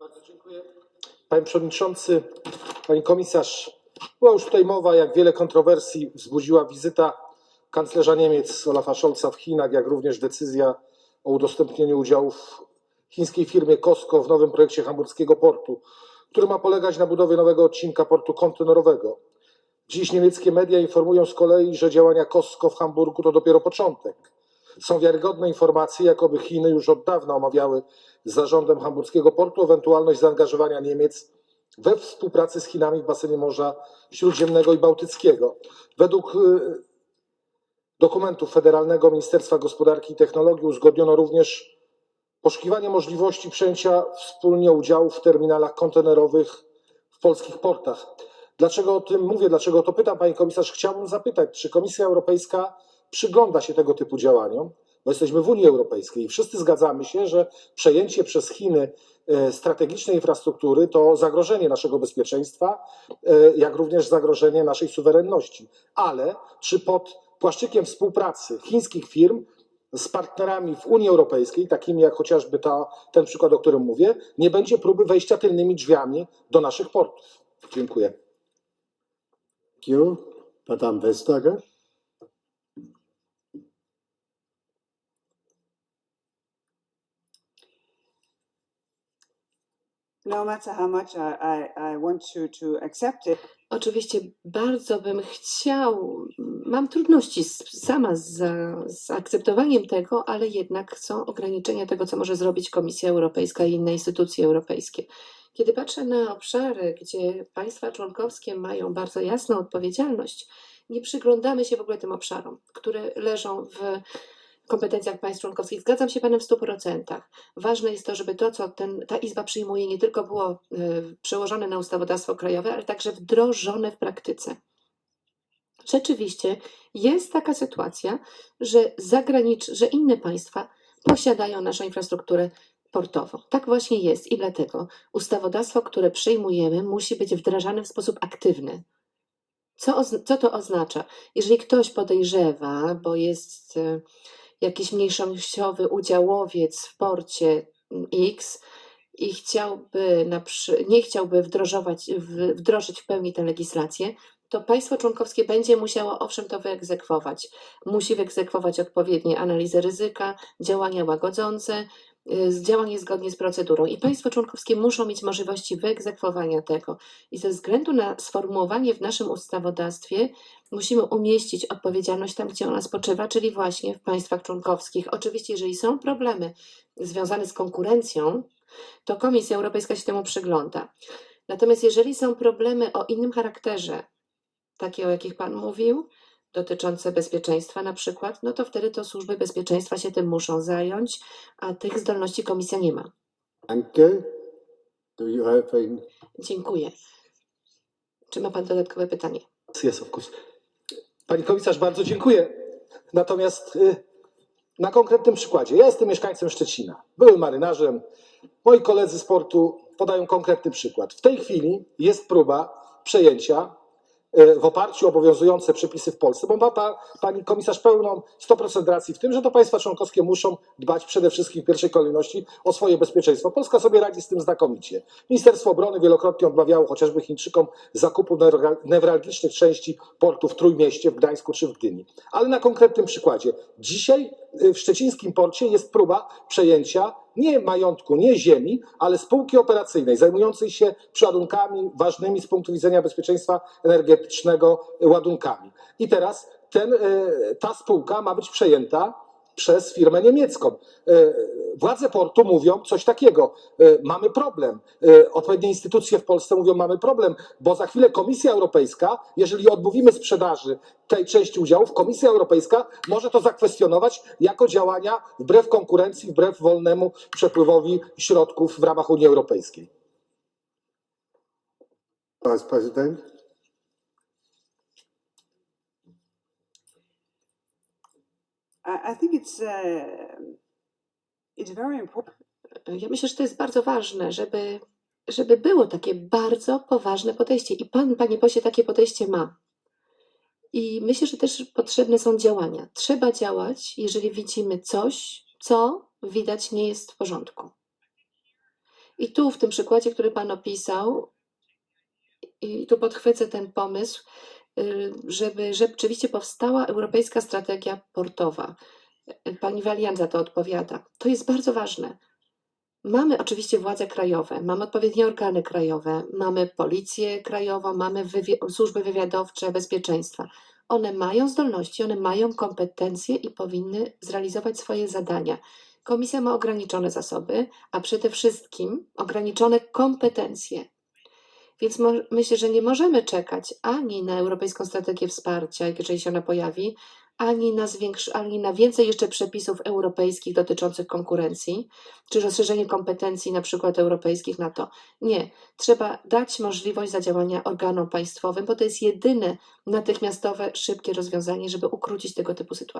Bardzo dziękuję. Panie Przewodniczący, Pani Komisarz, była już tutaj mowa, jak wiele kontrowersji wzbudziła wizyta kanclerza Niemiec Olafa Scholza w Chinach, jak również decyzja o udostępnieniu udziałów chińskiej firmie COSCO w nowym projekcie hamburskiego portu, który ma polegać na budowie nowego odcinka portu kontenerowego. Dziś niemieckie media informują z kolei, że działania COSCO w Hamburgu to dopiero początek. Są wiarygodne informacje, jakoby Chiny już od dawna omawiały z zarządem hamburskiego portu ewentualność zaangażowania Niemiec we współpracy z Chinami w basenie Morza Śródziemnego i Bałtyckiego. Według y, dokumentów Federalnego Ministerstwa Gospodarki i Technologii uzgodniono również poszukiwanie możliwości przejęcia wspólnie udziału w terminalach kontenerowych w polskich portach. Dlaczego o tym mówię, dlaczego o to pytam, pani komisarz? Chciałbym zapytać, czy Komisja Europejska przygląda się tego typu działaniom? Bo jesteśmy w Unii Europejskiej i wszyscy zgadzamy się, że przejęcie przez Chiny e, strategicznej infrastruktury to zagrożenie naszego bezpieczeństwa, e, jak również zagrożenie naszej suwerenności. Ale czy pod płaszczykiem współpracy chińskich firm z partnerami w Unii Europejskiej, takimi jak chociażby ta, ten przykład, o którym mówię, nie będzie próby wejścia tylnymi drzwiami do naszych portów? Dziękuję. Thank. Madame Vestager. Oczywiście bardzo bym chciał, mam trudności sama z, z akceptowaniem tego, ale jednak są ograniczenia tego, co może zrobić Komisja Europejska i inne instytucje europejskie. Kiedy patrzę na obszary, gdzie państwa członkowskie mają bardzo jasną odpowiedzialność, nie przyglądamy się w ogóle tym obszarom, które leżą w kompetencjach państw członkowskich. Zgadzam się Panem w 100%. Ważne jest to, żeby to, co ten, ta Izba przyjmuje, nie tylko było y, przełożone na ustawodawstwo krajowe, ale także wdrożone w praktyce. Rzeczywiście jest taka sytuacja, że zagranicz, że inne państwa posiadają naszą infrastrukturę portową. Tak właśnie jest i dlatego ustawodawstwo, które przyjmujemy, musi być wdrażane w sposób aktywny. Co, co to oznacza? Jeżeli ktoś podejrzewa, bo jest y, jakiś mniejszościowy udziałowiec w porcie X i chciałby nie chciałby wdrożować, wdrożyć w pełni tę legislację, to państwo członkowskie będzie musiało owszem to wyegzekwować. Musi wyegzekwować odpowiednie analizy ryzyka, działania łagodzące, z- działanie zgodnie z procedurą. I państwo członkowskie muszą mieć możliwości wyegzekwowania tego. I ze względu na sformułowanie w naszym ustawodawstwie musimy umieścić odpowiedzialność tam, gdzie ona spoczywa, czyli właśnie w państwach członkowskich. Oczywiście, jeżeli są problemy związane z konkurencją, to Komisja Europejska się temu przygląda. Natomiast jeżeli są problemy o innym charakterze, takie o jakich Pan mówił, dotyczące bezpieczeństwa na przykład, no to wtedy to służby bezpieczeństwa się tym muszą zająć, a tych zdolności Komisja nie ma. Danke. Do you have a Dziękuję. Czy ma Pan dodatkowe pytanie? Yes, of course. Pani komisarz, bardzo dziękuję. Natomiast y, na konkretnym przykładzie. Ja jestem mieszkańcem Szczecina, byłym marynarzem. Moi koledzy z portu podają konkretny przykład. W tej chwili jest próba przejęcia w oparciu o obowiązujące przepisy w Polsce, bo ma pa, pani komisarz pełną 100% racji w tym, że to państwa członkowskie muszą dbać przede wszystkim w pierwszej kolejności o swoje bezpieczeństwo. Polska sobie radzi z tym znakomicie. Ministerstwo Obrony wielokrotnie odmawiało chociażby Chińczykom zakupu newra- newralgicznych części portu w Trójmieście, w Gdańsku czy w Gdyni. Ale na konkretnym przykładzie. Dzisiaj w szczecińskim porcie jest próba przejęcia nie majątku, nie ziemi, ale spółki operacyjnej zajmującej się przeładunkami ważnymi z punktu widzenia bezpieczeństwa energetycznego ładunkami. I teraz ten, y, ta spółka ma być przejęta przez firmę niemiecką. Y, Władze portu mówią coś takiego, y, mamy problem. Y, Odpowiednie instytucje w Polsce mówią, mamy problem, bo za chwilę Komisja Europejska, jeżeli odmówimy sprzedaży tej części udziałów, Komisja Europejska może to zakwestionować jako działania wbrew konkurencji, wbrew wolnemu przepływowi środków w ramach Unii Europejskiej. Vice President? I, think it's uh, it's very Ja myślę, że to jest bardzo ważne, żeby, żeby było takie bardzo poważne podejście. I Pan, Panie Posie, takie podejście ma. I myślę, że też potrzebne są działania. Trzeba działać, jeżeli widzimy coś, co widać nie jest w porządku. I tu w tym przykładzie, który Pan opisał, i tu podchwycę ten pomysł, żeby rzeczywiście powstała europejska strategia portowa. Y, Pani Walian za to odpowiada. To jest bardzo ważne. Mamy oczywiście władze krajowe, mamy odpowiednie organy krajowe, mamy policję krajową, mamy wywi- służby wywiadowcze bezpieczeństwa. One mają zdolności, one mają kompetencje i powinny zrealizować swoje zadania. Komisja ma ograniczone zasoby, a przede wszystkim ograniczone kompetencje. Więc myślę, że nie możemy czekać ani na Europejską Strategię Wsparcia, jeżeli się ona pojawi, ani na, ani na więcej jeszcze przepisów europejskich dotyczących konkurencji, czy rozszerzenie kompetencji na przykład europejskich na to. Nie, trzeba dać możliwość zadziałania organom państwowym, bo to jest jedyne natychmiastowe, szybkie rozwiązanie, żeby ukrócić tego typu sytuacje.